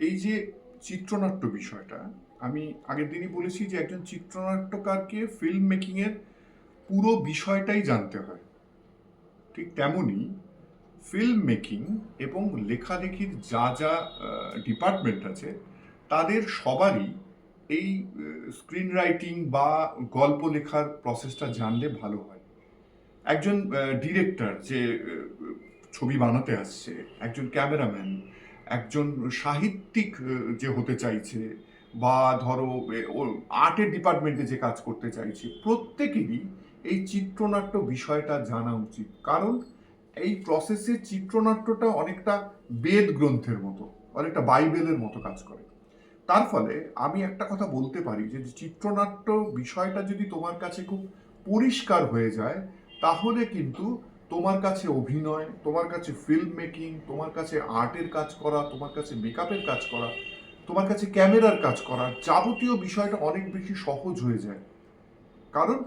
এই যে চিত্রনাট্য বিষয়টা, আমি আগের দিনই বলেছি যে একজন চিত্রনাট্যকারকে ফিল্ম মেকিংয়ের পুরো বিষয়টাই জানতে হয়। ঠিক তেমনই ফিল্ম মেকিং এবং লেখালেখির যা যা ডিপার্টমেন্ট আছে, তাদের সবারই এই স্ক্রিন রাইটিং বা গল্প লেখার প্রসেসটা জানলে ভালো হয়। একজন ডিরেক্টর যে ছবি বানাতে আসছে, একজন ক্যামেরাম্যান একজন সাহিত্যিক যে হতে চাইছে বা ধরো আর্টের ডিপার্টমেন্টে যে কাজ করতে চাইছে, প্রত্যেকেরই এই চিত্রনাট্য বিষয়টা জানা উচিত। কারণ এই প্রসেসে চিত্রনাট্যটা অনেকটা বেদ গ্রন্থের মতো, অনেকটা বাইবেলের মতো কাজ করে। তার ফলে আমি একটা কথা বলতে পারি যে চিত্রনাট্য বিষয়টা যদি তোমার কাছে খুব পরিষ্কার হয়ে যায়, তাহলে কিন্তু তোমার কাছে অভিনয়, তোমার কাছে ফিল্ম মেকিং তোমার কাছে আর্টের কাজ করা, তোমার কাছে মেকআপের কাজ করা, তোমার কাছে ক্যামেরার কাজ করা, যাবতীয় বিষয়টা অনেক বেশি সহজ হয়ে যায়। কারণ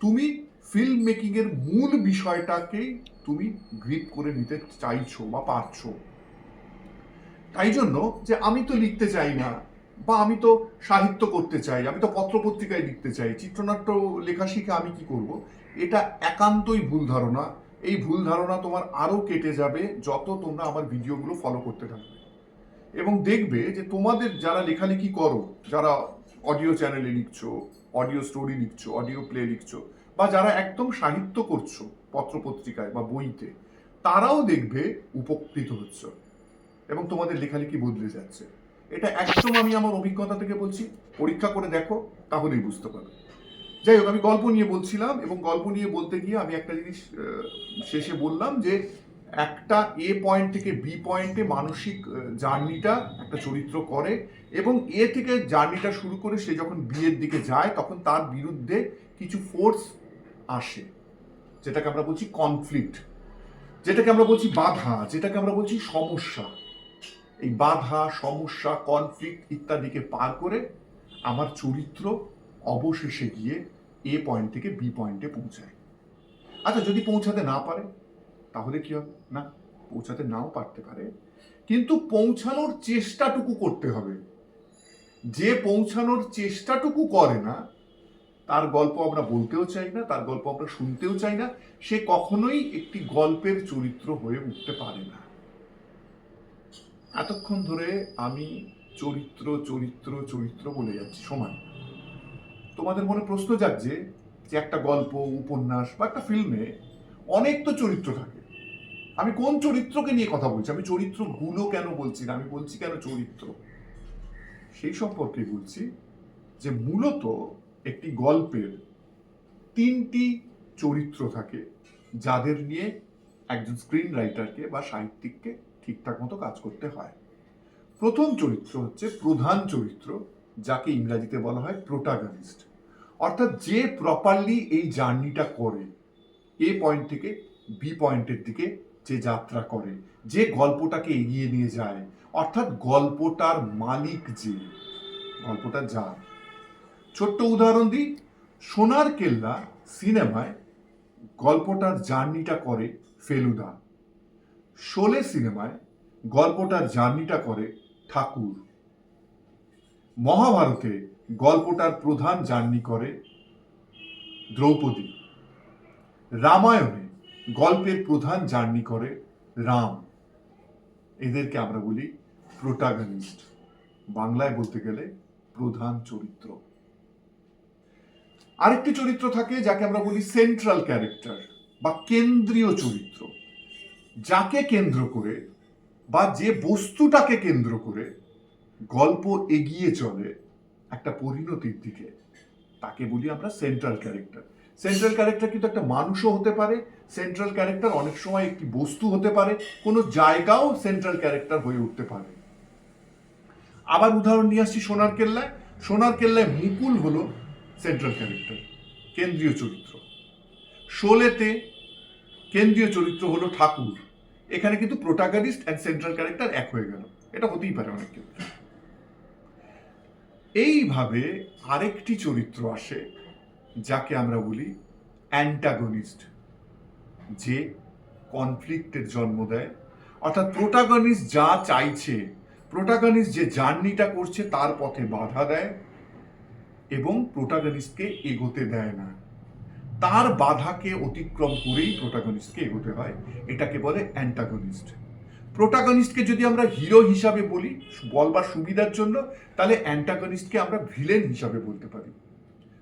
তুমি ফিল্ম মেকিং এর মূল বিষয়টাকেই তুমি গ্রিপ করে নিতে চাইছো বা পারছ। তাই জন্য যে আমি তো লিখতে চাই না, বা আমি তো সাহিত্য করতে চাই, আমি তো পত্রপত্রিকায় লিখতে চাই, চিত্রনাট্য লেখা শিখে আমি কি করব? এটা একান্তই ভুল ধারণা। এই ভুল ধারণা তোমার আরও কেটে যাবে যত তোমরা আমার ভিডিওগুলো ফলো করতে থাকবে। এবং দেখবে যে তোমাদের যারা লেখালেখি করো, যারা অডিও চ্যানেলে লিখছো অডিও স্টোরি লিখছো অডিও প্লে লিখছো, বা যারা একদম সাহিত্য করছ, পত্রপত্রিকায় বা বইতে, তারাও দেখবে উপকৃত হচ্ছে এবং তোমাদের লেখালেখি বদলে যাচ্ছে। এটা একদম আমি আমার অভিজ্ঞতা থেকে বলছি, পরীক্ষা করে দেখো, তাহলেই বুঝতে পারবে। যাই হোক, আমি গল্প নিয়ে বলছিলাম এবং গল্প নিয়ে বলতে গিয়ে আমি একটা জিনিস শেষে বললাম যে একটা এ পয়েন্ট থেকে বি পয়েন্টে মানসিক জার্নিটা একটা চরিত্র করে এবং এ থেকে জার্নিটা শুরু করে সে যখন বিয়ের দিকে যায়, তখন তার বিরুদ্ধে কিছু ফোর্স আসে, যেটাকে আমরা বলছি কনফ্লিক্ট যেটাকে আমরা বলছি বাধা, যেটাকে আমরা বলছি সমস্যা। এই বাধা, সমস্যা কনফ্লিক্ট ইত্যাদিকে পার করে আমার চরিত্র অবশেষে গিয়ে এ পয়েন্ট থেকে বি পয়েন্টে পৌঁছায়। আচ্ছা যদি পৌঁছাতে না পারে, তাহলে কি হবে? না, পৌঁছাতে নাও পারতে পারে। কিন্তু পৌঁছানোর চেষ্টাটুকু করতে হবে। যে পৌঁছানোর চেষ্টাটুকু করে না, তার গল্প আমরা বলতেও চাই না, তার গল্প আমরা শুনতেও চাই না, সে কখনোই একটি গল্পের চরিত্র হয়ে উঠতে পারে না। এতক্ষণ ধরে আমি চরিত্র চরিত্র চরিত্র বলে যাচ্ছি, সমান। তোমাদের মনে প্রশ্ন জাগছে যে একটা গল্প, উপন্যাস বা একটা ফিল্মে অনেক তো চরিত্র থাকে। আমি কোন চরিত্রকে নিয়ে কথা বলছি? আমি চরিত্রগুলো কেন বলছি না? আমি বলছি কেন চরিত্র? সেই সম্পর্কে বলছি যে মূলত একটি গল্পের তিনটি চরিত্র থাকে যাদের নিয়ে একজন স্ক্রিন রাইটারকে বা সাহিত্যিককে ঠিকঠাক মতো কাজ করতে হয়। প্রথম চরিত্র হচ্ছে প্রধান চরিত্র। যাকে ইংরাজিতে বলা হয় প্রোটাগনিস্ট অর্থাৎ যে প্রপারলি এই জার্নিটা করে এ পয়েন্ট থেকে বি পয়েন্টের দিকে যে যাত্রা করে, যে গল্পটাকে এগিয়ে নিয়ে যায়, অর্থাৎ গল্পটার মালিক যে, গল্পটা যার। ছোট্ট উদাহরণ দিই, সোনার কেল্লা সিনেমায় গল্পটার জার্নিটা করে ফেলুদা। শোলে সিনেমায় গল্পটার জার্নিটা করে ঠাকুর। মহাভারতে গল্পটার প্রধান জার্নি করে দ্রৌপদী। রামায়ণে গল্পের প্রধান জার্নি করে রাম। এদেরকে আমরা বলি প্রোটাগনিস্ট বাংলায় বলতে গেলে প্রধান চরিত্র। আরেকটি চরিত্র থাকে যাকে আমরা বলি সেন্ট্রাল ক্যারেক্টার বা কেন্দ্রীয় চরিত্র। যাকে কেন্দ্র করে বা যে বস্তুটাকে কেন্দ্র করে গল্প এগিয়ে চলে একটা পরিণতির দিকে। তাকে বলি আমরা সেন্ট্রাল ক্যারেক্টার সেন্ট্রাল ক্যারেক্টার কিন্তু একটা মানুষও হতে পারে সেন্ট্রাল ক্যারেক্টার অনেক সময় একটি বস্তু হতে পারে, কোনো জায়গাও সেন্ট্রাল ক্যারেক্টার হয়ে উঠতে পারে। আবার উদাহরণ নিয়ে আসছি সোনার কেল্লায়। সোনার কেল্লায় মুকুল হলো সেন্ট্রাল ক্যারেক্টার কেন্দ্রীয় চরিত্র। শোলেতে কেন্দ্রীয় চরিত্র হলো ঠাকুর। এখানে কিন্তু প্রোটাগনিস্ট অ্যান্ড সেন্ট্রাল ক্যারেক্টার এক হয়ে গেল। এটা হতেই পারে অনেক ক্ষেত্রে। এইভাবে আরেকটি চরিত্র আসে, যাকে আমরা বলি অ্যান্টাগনিস্ট যে কনফ্লিক্টের জন্ম দেয়। অর্থাৎ প্রোটাগনিস্ট যা চাইছে প্রোটাগনিস্ট যে জার্নিটা করছে, তার পথে বাধা দেয় এবং প্রোটাগনিস্টকে এগোতে দেয় না। তার বাধাকে অতিক্রম করেই প্রোটাগনিস্টকে এগোতে হয়। এটাকে বলে অ্যান্টাগনিস্ট প্রোটাগনিস্টকে যদি আমরা হিরো হিসাবে বলি, বলবার সুবিধার জন্য, তাহলে অ্যান্টাগনিস্টকে আমরা ভিলেন হিসাবে বলতে পারি।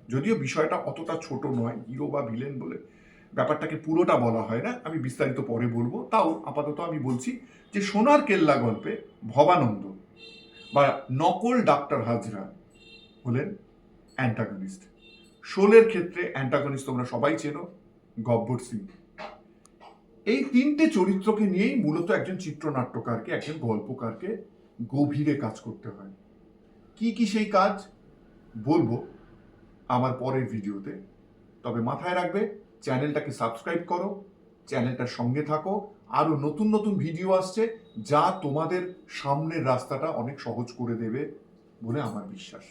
যদিও বিষয়টা অতটা ছোট নয় হিরো বা ভিলেন বলে ব্যাপারটাকে পুরোটা বলা হয় না, আমি বিস্তারিত পরে বলব। তাও আপাতত আমি বলছি যে, সোনার কেল্লা গল্পে ভবানন্দ বা নকল ডাক্তার হাজরা হলেন অ্যান্টাগনিস্ট শোলের ক্ষেত্রে অ্যান্টাগনিস্ট তোমরা সবাই চেনো, গব্বর সিং। এই তিনটে চরিত্রকে নিয়েই মূলত একজন চিত্রনাট্যকারকে, একজন গল্পকারকে গভীরে কাজ করতে হয়। কি কি সেই কাজ? বলব আমার পরের ভিডিওতে। তবে মাথায় রাখবে, চ্যানেলটাকে সাবস্ক্রাইব করো, চ্যানেলটার সঙ্গে থাকো। আরও নতুন নতুন ভিডিও আসছে যা তোমাদের সামনের রাস্তাটা অনেক সহজ করে দেবে বলে আমার বিশ্বাস।